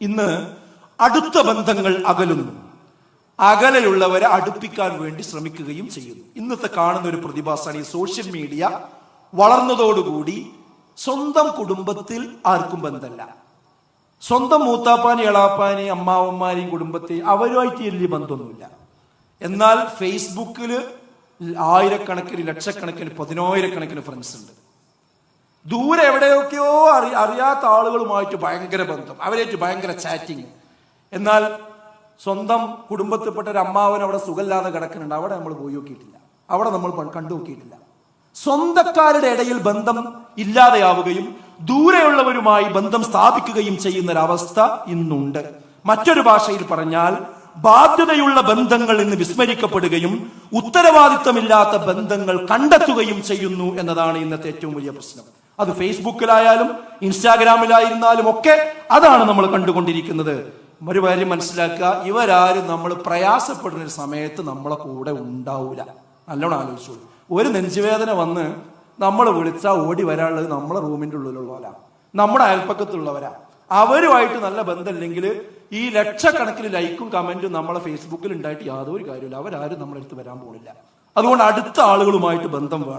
ഇന്ന് അടുത്ത ബന്ധങ്ങൾ അകലുന്നു. അകലെയുള്ളവരെ അടുപ്പിക്കാൻ വേണ്ടി ശ്രമിക്കുകയും ചെയ്യുന്നു. ഇന്നത്തെ കാണുന്ന ഒരു പ്രതിഭാസമാണ് ഈ സോഷ്യൽ മീഡിയ വളർന്നതോടുകൂടി സ്വന്തം കുടുംബത്തിൽ ആർക്കും ബന്ധമല്ല. സ്വന്തം മൂത്താപ്പാനി എളാപ്പാനി അമ്മാവന്മാരെയും കുടുംബത്തെ അവരുമായിട്ട് വലിയ ബന്ധമൊന്നുമില്ല. എന്നാൽ ഫേസ്ബുക്കിൽ ആയിരക്കണക്കിന് ലക്ഷക്കണക്കിന് പതിനായിരക്കണക്കിന് ഫ്രണ്ട്സ് ഉണ്ട്. ദൂരെ എവിടെയൊക്കെയോ അറി അറിയാത്ത ആളുകളുമായിട്ട് ഭയങ്കര ബന്ധം. അവരായിട്ട് ഭയങ്കര ചാറ്റിങ് എന്നാൽ സ്വന്തം കുടുംബത്തിൽപ്പെട്ട ഒരു അമ്മാവൻ അവിടെ സുഖമില്ലാതെ കിടക്കുന്നുണ്ട്. അവിടെ നമ്മൾ പോയി നോക്കിയിട്ടില്ല. അവിടെ നമ്മൾ കണ്ടു നോക്കിയിട്ടില്ല. സ്വന്തക്കാരുടെ ഇടയിൽ ബന്ധം ഇല്ലാതെയാവുകയും ദൂരെയുള്ളവരുമായി ബന്ധം സ്ഥാപിക്കുകയും ചെയ്യുന്ന ഒരവസ്ഥ ഇന്നുണ്ട്. മറ്റൊരു ഭാഷയിൽ പറഞ്ഞാൽ ബാധ്യതയുള്ള ബന്ധങ്ങൾ ഇന്ന് വിസ്മരിക്കപ്പെടുകയും ഉത്തരവാദിത്തമില്ലാത്ത ബന്ധങ്ങൾ കണ്ടെത്തുകയും ചെയ്യുന്നു എന്നതാണ് ഇന്നത്തെ ഏറ്റവും വലിയ പ്രശ്നം. അത് ഫേസ്ബുക്കിലായാലും ഇൻസ്റ്റാഗ്രാമിലായിരുന്നാലും ഒക്കെ അതാണ് നമ്മൾ കണ്ടുകൊണ്ടിരിക്കുന്നത്. ഒരു കാര്യം മനസ്സിലാക്കുക ഇവരാരും നമ്മൾ പ്രയാസപ്പെടുന്ന ഒരു സമയത്ത് നമ്മളെ കൂടെ ഉണ്ടാവൂല. നല്ലോണം ആലോചിച്ചോളൂ. ഒരു നെഞ്ചുവേദന വന്ന് നമ്മൾ വിളിച്ചാൽ ഓടി വരാനുള്ളത് നമ്മളെ റൂമിന്റെ ഉള്ളിലുള്ളവരാ. നമ്മുടെ അയൽപ്പക്കത്തുള്ളവരാ. അവരുമായിട്ട് നല്ല ബന്ധമില്ലെങ്കിൽ ഈ ലക്ഷക്കണക്കിന് ലൈക്കും കമന്റും നമ്മളെ ഫേസ്ബുക്കിൽ ഉണ്ടായിട്ട് യാതൊരു കാര്യമില്ല അവരാരും നമ്മളെടുത്ത് വരാൻ പോകുന്നില്ല അതുകൊണ്ട് അടുത്ത ആളുകളുമായിട്ട് ബന്ധം വേണം.